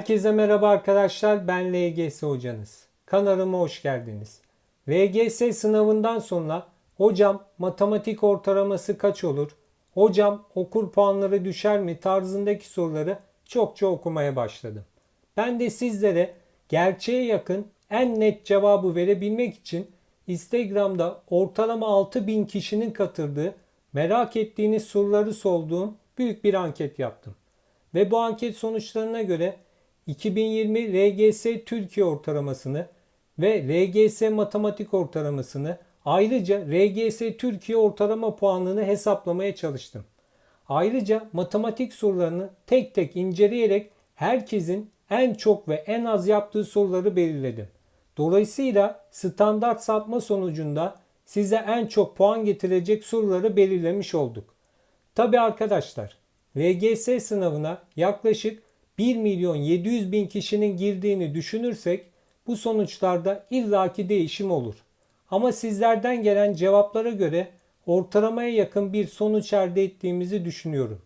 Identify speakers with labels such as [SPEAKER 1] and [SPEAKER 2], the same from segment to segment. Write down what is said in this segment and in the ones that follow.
[SPEAKER 1] Herkese merhaba arkadaşlar. Ben LGS hocanız. Kanalıma hoş geldiniz. LGS sınavından sonra hocam matematik ortalaması kaç olur? Hocam okur puanları düşer mi tarzındaki soruları çokça okumaya başladım. Ben de sizlere gerçeğe yakın en net cevabı verebilmek için Instagram'da ortalama 6000 kişinin katıldığı merak ettiğiniz soruları sorduğum büyük bir anket yaptım. Ve bu anket sonuçlarına göre 2020 LGS Türkiye ortalamasını ve LGS matematik ortalamasını ayrıca LGS Türkiye ortalama puanını hesaplamaya çalıştım. Ayrıca matematik sorularını tek tek inceleyerek herkesin en çok ve en az yaptığı soruları belirledim. Dolayısıyla standart sapma sonucunda size en çok puan getirecek soruları belirlemiş olduk. Tabi arkadaşlar LGS sınavına yaklaşık 1 milyon 700 bin kişinin girdiğini düşünürsek bu sonuçlarda illaki değişim olur. Ama sizlerden gelen cevaplara göre ortalamaya yakın bir sonuç elde ettiğimizi düşünüyorum.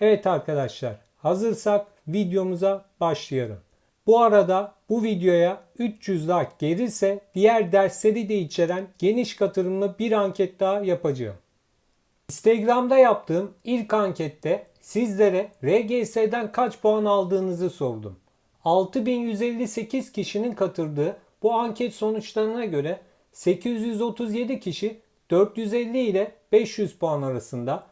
[SPEAKER 1] Evet arkadaşlar hazırsak videomuza başlayalım. Bu arada bu videoya 300 like gelirse diğer dersleri de içeren geniş katılımlı bir anket daha yapacağım. Instagram'da yaptığım ilk ankette sizlere RGS'den kaç puan aldığınızı sordum. 6158 kişinin katıldığı bu anket sonuçlarına göre 837 kişi 450 ile 500 puan arasında,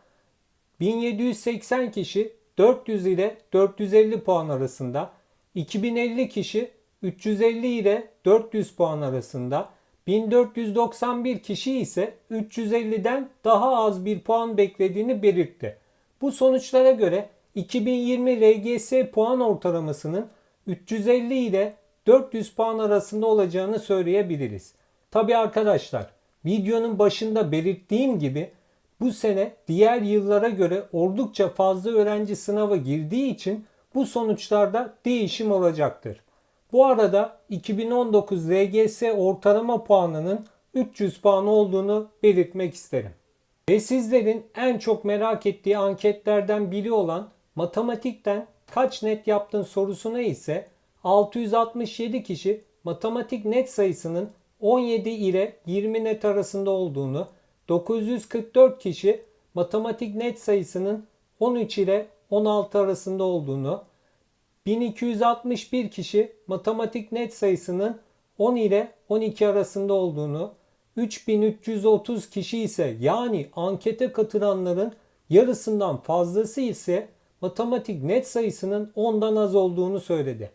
[SPEAKER 1] 1780 kişi 400 ile 450 puan arasında, 2050 kişi 350 ile 400 puan arasında, 1491 kişi ise 350'den daha az bir puan beklediğini belirtti. Bu sonuçlara göre 2020 LGS puan ortalamasının 350 ile 400 puan arasında olacağını söyleyebiliriz. Tabi arkadaşlar videonun başında belirttiğim gibi bu sene diğer yıllara göre oldukça fazla öğrenci sınava girdiği için bu sonuçlarda değişim olacaktır. Bu arada 2019 LGS ortalama puanının 300 puan olduğunu belirtmek isterim. Ve sizlerin en çok merak ettiği anketlerden biri olan matematikten kaç net yaptın sorusuna ise 667 kişi matematik net sayısının 17 ile 20 net arasında olduğunu, 944 kişi matematik net sayısının 13 ile 16 arasında olduğunu, 1261 kişi matematik net sayısının 10 ile 12 arasında olduğunu, 3330 kişi ise yani ankete katılanların yarısından fazlası ise matematik net sayısının 10'dan az olduğunu söyledi.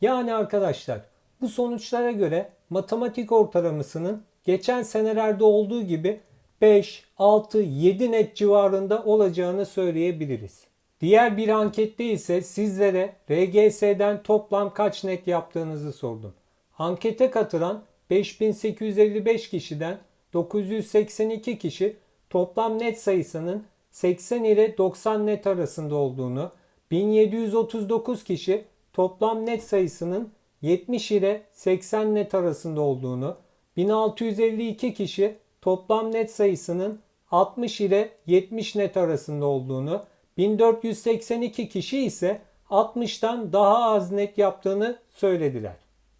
[SPEAKER 1] Yani arkadaşlar bu sonuçlara göre matematik ortalamasının geçen senelerde olduğu gibi 5, 6, 7 net civarında olacağını söyleyebiliriz. Diğer bir ankette ise sizlere RGS'den toplam kaç net yaptığınızı sordum. Ankete katılan 5855 kişiden 982 kişi toplam net sayısının 80 ile 90 net arasında olduğunu, 1739 kişi toplam net sayısının 70 ile 80 net arasında olduğunu, 1652 kişi toplam net sayısının 60 ile 70 net arasında olduğunu, 1482 kişi ise 60'tan daha az net yaptığını söylediler.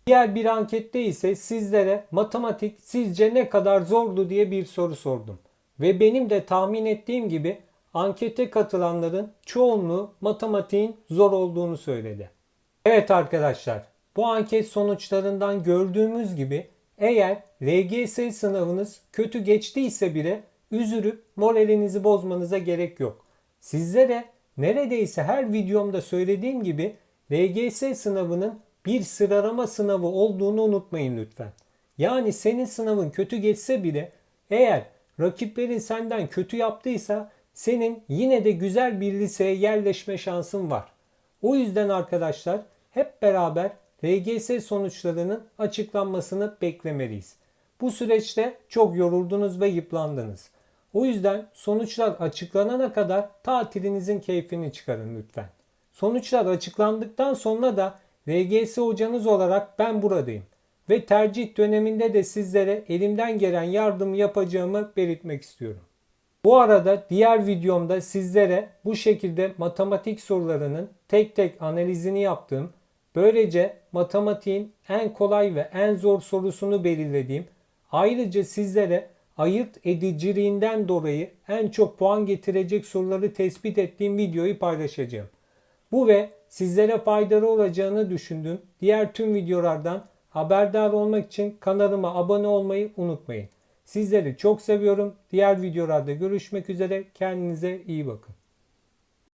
[SPEAKER 1] Diğer bir ankette ise sizlere matematik sizce ne kadar zordu diye bir soru sordum. Ve benim de tahmin ettiğim gibi ankete katılanların çoğunluğu matematiğin zor olduğunu söyledi. Evet arkadaşlar bu anket sonuçlarından gördüğümüz gibi eğer LGS sınavınız kötü geçtiyse bile üzülüp moralinizi bozmanıza gerek yok. Sizlere neredeyse her videomda söylediğim gibi LGS sınavının bir sıralama sınavı olduğunu unutmayın lütfen. Yani senin sınavın kötü geçse bile eğer rakiplerin senden kötü yaptıysa senin yine de güzel bir liseye yerleşme şansın var. O yüzden arkadaşlar hep beraber LGS sonuçlarının açıklanmasını beklemeliyiz. Bu süreçte çok yoruldunuz ve yıplandınız. O yüzden sonuçlar açıklanana kadar tatilinizin keyfini çıkarın lütfen. Sonuçlar açıklandıktan sonra da LGS hocanız olarak ben buradayım ve tercih döneminde de sizlere elimden gelen yardımı yapacağımı belirtmek istiyorum. Bu arada diğer videomda sizlere bu şekilde matematik sorularının tek tek analizini yaptığım Böylece matematiğin en kolay ve en zor sorusunu belirlediğim, ayrıca sizlere ayırt ediciliğinden dolayı en çok puan getirecek soruları tespit ettiğim videoyu paylaşacağım. Bu ve sizlere faydalı olacağını düşündüğüm diğer tüm videolardan haberdar olmak için kanalıma abone olmayı unutmayın. Sizleri çok seviyorum. Diğer videolarda görüşmek üzere. Kendinize iyi bakın.